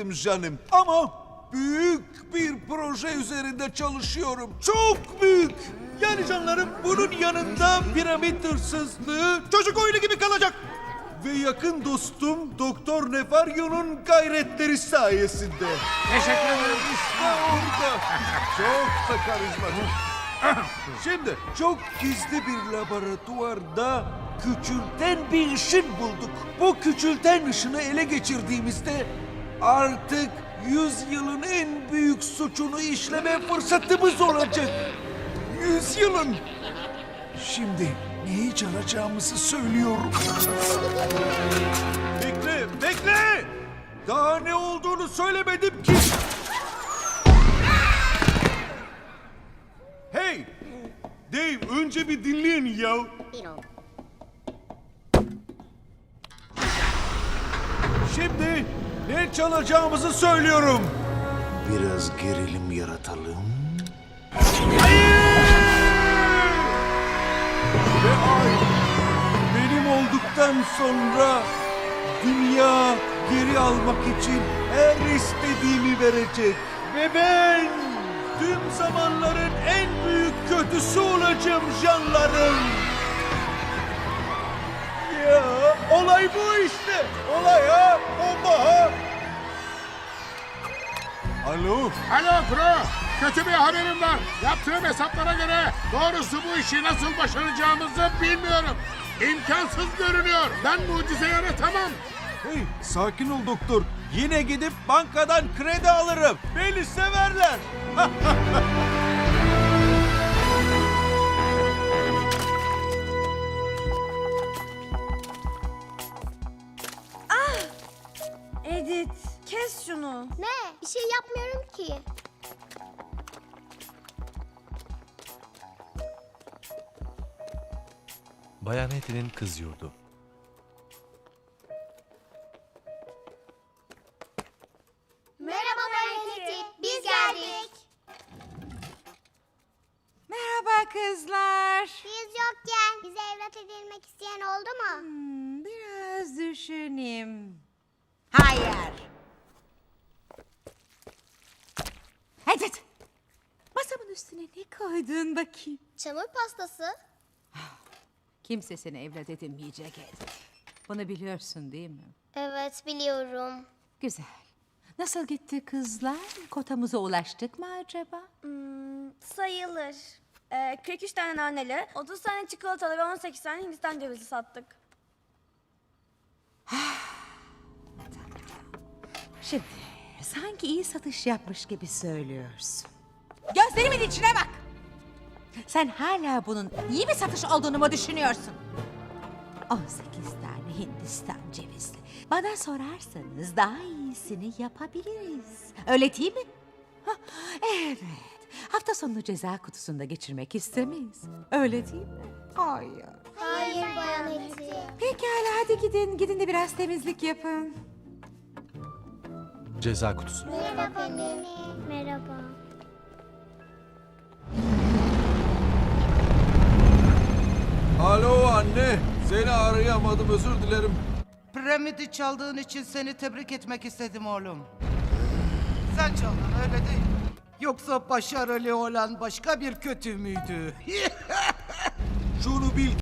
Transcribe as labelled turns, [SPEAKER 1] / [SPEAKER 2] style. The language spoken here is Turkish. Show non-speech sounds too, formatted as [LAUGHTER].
[SPEAKER 1] ettim canım. Ama büyük bir proje üzerinde çalışıyorum. Çok büyük. Yani canlarım bunun yanında piramit hırsızlığı çocuk oyunu gibi kalacak. Ve yakın dostum Doktor Nefario'nun gayretleri sayesinde.
[SPEAKER 2] Teşekkür ederim.
[SPEAKER 1] İşte orada. Çok da karizmatik. Şimdi çok gizli bir laboratuvarda küçülten bir ışın bulduk. Bu küçülten ışını ele geçirdiğimizde artık yüzyılın en büyük suçunu işleme fırsatımız olacak. Yüzyılın. Şimdi neyi çalacağımızı söylüyorum. Bekle, bekle! Daha ne olduğunu söylemedim ki. Hey! Dave önce bir dinleyin ya. Şimdi ne çalacağımızı söylüyorum. Biraz gerilim yaratalım. Ve ay benim olduktan sonra dünya geri almak için her istediğimi verecek. Ve ben tüm zamanların en büyük kötüsü olacağım canlarım. Ya olay bu işte. Olay Alo.
[SPEAKER 2] Alo Pro, kötü bir haberim var. Yaptığım hesaplara göre doğrusu bu işi nasıl başaracağımızı bilmiyorum. İmkansız görünüyor. Ben mucize yaratamam.
[SPEAKER 1] Hey sakin ol doktor. Yine gidip bankadan kredi alırım. Beni severler. [LAUGHS]
[SPEAKER 3] Edith, kes şunu.
[SPEAKER 4] Ne? Bir şey yapmıyorum ki.
[SPEAKER 5] Bayan Hetty'nin kız yurdu.
[SPEAKER 4] Merhaba Bayaneti. Biz geldik.
[SPEAKER 6] Merhaba kızlar.
[SPEAKER 4] Biz yokken bize evlat edilmek isteyen oldu mu?
[SPEAKER 6] Hmm, Biraz düşüneyim. Hayır. Hadi. Masamın üstüne ne koydun bakayım?
[SPEAKER 4] Çamur pastası.
[SPEAKER 6] Kimse seni evlat edinmeyecek Edith. Bunu biliyorsun değil mi?
[SPEAKER 4] Evet biliyorum.
[SPEAKER 6] Güzel. Nasıl gitti kızlar? Kotamıza ulaştık mı acaba?
[SPEAKER 3] Sayılır. Ee, 43 tane naneli, 30 tane çikolatalı ve 18 tane Hindistan cevizi sattık. [SIGHS]
[SPEAKER 6] Şimdi sanki iyi satış yapmış gibi söylüyorsun. Gözlerimin içine bak. Sen hala bunun iyi bir satış olduğunu mu düşünüyorsun? 18 tane Hindistan cevizli. Bana sorarsanız daha iyisini yapabiliriz. Öyle değil mi? Evet. Hafta sonunu ceza kutusunda geçirmek istemeyiz. Öyle değil mi? Hayır.
[SPEAKER 4] Hayır Bayaneti.
[SPEAKER 6] Pekala hadi gidin. Gidin de biraz temizlik yapın.
[SPEAKER 5] Ceza kutusu.
[SPEAKER 4] Merhaba Nene. Merhaba.
[SPEAKER 1] Anne. Seni arayamadım özür dilerim.
[SPEAKER 7] Piramidi çaldığın için seni tebrik etmek istedim oğlum. Sen çaldın öyle değil. mi? Yoksa başarılı olan başka bir kötü müydü? [LAUGHS]
[SPEAKER 1] Şunu bil